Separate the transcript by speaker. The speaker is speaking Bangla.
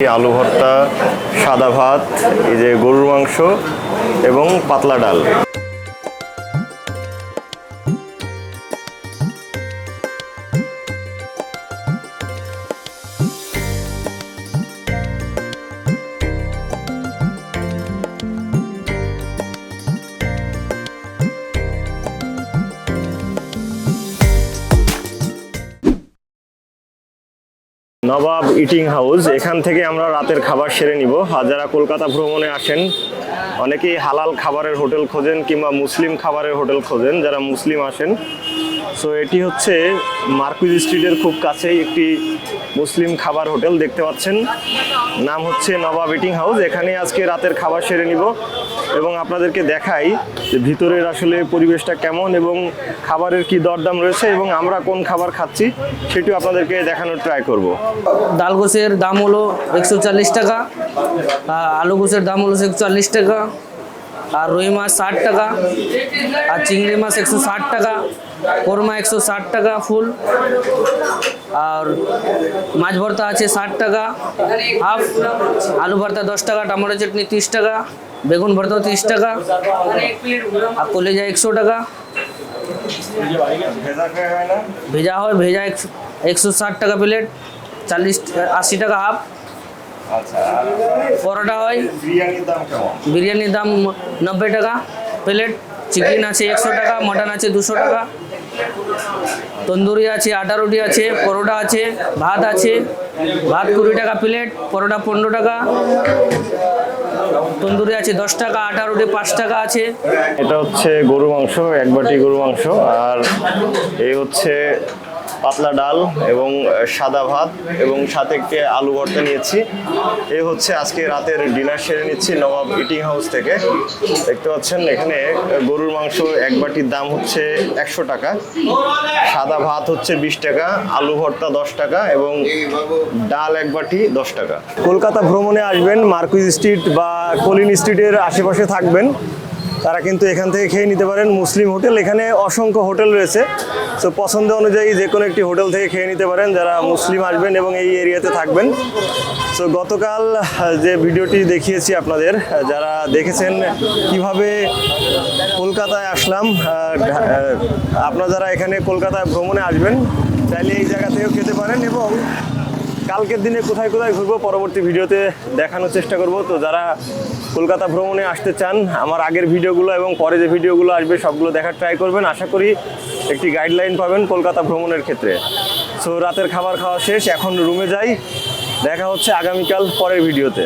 Speaker 1: আলু ভর্তা সাদা ভাত এই যে গরুর মাংস এবং পাতলা ডাল। Nawab eating house. এখান থেকে আমরা রাতের খাবার সেরে নিব। আর যারা কলকাতা ভ্রমণে আসেন, অনেকেই হালাল খাবারের হোটেল খোঁজেন কিংবা মুসলিম খাবারের হোটেল খোঁজেন, যারা মুসলিম আসেন। সো এটি হচ্ছে মার্কুইজ স্ট্রিটের খুব কাছেই একটি মুসলিম খাবার হোটেল, দেখতে পাচ্ছেন। নাম হচ্ছে নবাব ইটিং হাউস। এখানে আজকে রাতের খাবার সেরে নিব। এবং আপনাদেরকে দেখাই যে ভিতরের আসলে পরিবেশটা কেমন এবং খাবারের কি দরদাম রয়েছে এবং আমরা কোন খাবার খাচ্ছি সেটিও আপনাদেরকে দেখানোর ট্রাই করব।
Speaker 2: ডাল গোছের দাম হলো একশো চল্লিশ টাকা আলু গোছের দাম হলো একশো চল্লিশ টাকা আর রুই মাছ ষাট টাকা, আর চিংড়ি মাছ একশো ষাট টাকা, কোরমা একশো ষাট টাকা ফুল, আর মাছ ভর্তা আছে ষাট টাকা, হাফ, আলু ভর্তা দশ টাকা, টমেটো চাটনি তিরিশ টাকা, বেগুন ভর্তা তিরিশ টাকা, আর কলেজা একশো টাকা। ভেজা হয়, ভেজা একশো একশো ষাট টাকা প্লেট, চাল্লিশ, আশি টাকা হাফ পরোটা হয়।
Speaker 1: বিরিয়ানির দাম কেমন?
Speaker 2: বিরিয়ানির দাম নব্বই টাকা প্লেট চিকেন আছে একশো টাকা মটন আছে দুশো টাকা তন্দুরি আছে আটা রুটি আছে পরোটা আছে ভাত আছে ভাত কুড়ি টাকা প্লেট পরোটা পনেরো টাকা তন্দুরি আছে দশ টাকা আটা রুটি পাঁচ টাকা আছে।
Speaker 1: এটা হচ্ছে গরু মাংস এক বাটি গরু মাংস আর এই হচ্ছে পাতলা ডাল এবং সাদা ভাত এবং সাথে একটি আলু ভর্তা নিয়েছি। এই হচ্ছে আজকে রাতের ডিনার সেরে নিচ্ছি নবাব ইটিং হাউস থেকে। দেখতে পাচ্ছেন, এখানে গরুর মাংস এক বাটির দাম হচ্ছে একশো টাকা। সাদা ভাত হচ্ছে বিশ টাকা, আলু ভর্তা দশ টাকা এবং ডাল এক বাটি দশ টাকা। কলকাতা ভ্রমণে আসবেন মার্কুইজ স্ট্রিট বা কলিন স্ট্রিটের আশেপাশে থাকবেন। তারা কিন্তু এখান থেকে খেয়ে নিতে পারেন। মুসলিম হোটেল, এখানে অসংখ্য হোটেল রয়েছে। তো পছন্দ অনুযায়ী যে কোনো একটি হোটেল থেকে খেয়ে নিতে পারেন যারা মুসলিম আসবেন এবং এই এরিয়াতে থাকবেন। সো গতকাল যে ভিডিওটি দেখিয়েছি আপনাদের যারা দেখেছেন কীভাবে কলকাতায় আসলাম আপনারা যারা এখানে কলকাতায় ভ্রমণে আসবেন, চাইলে এই জায়গা থেকেও খেতে পারেন এবং কালকের দিনে কোথায় কোথায় ঘুরবো পরবর্তী ভিডিওতে দেখানোর চেষ্টা করব। তো যারা কলকাতা ভ্রমণে আসতে চান, আমার আগের ভিডিওগুলো এবং পরে যে ভিডিওগুলো আসবে সবগুলো দেখার ট্রাই করবেন। আশা করি একটি গাইডলাইন পাবেন কলকাতা ভ্রমণের ক্ষেত্রে। সো রাতের খাবার খাওয়া শেষ, এখন রুমে যাই। দেখা হচ্ছে আগামীকাল পরের ভিডিওতে।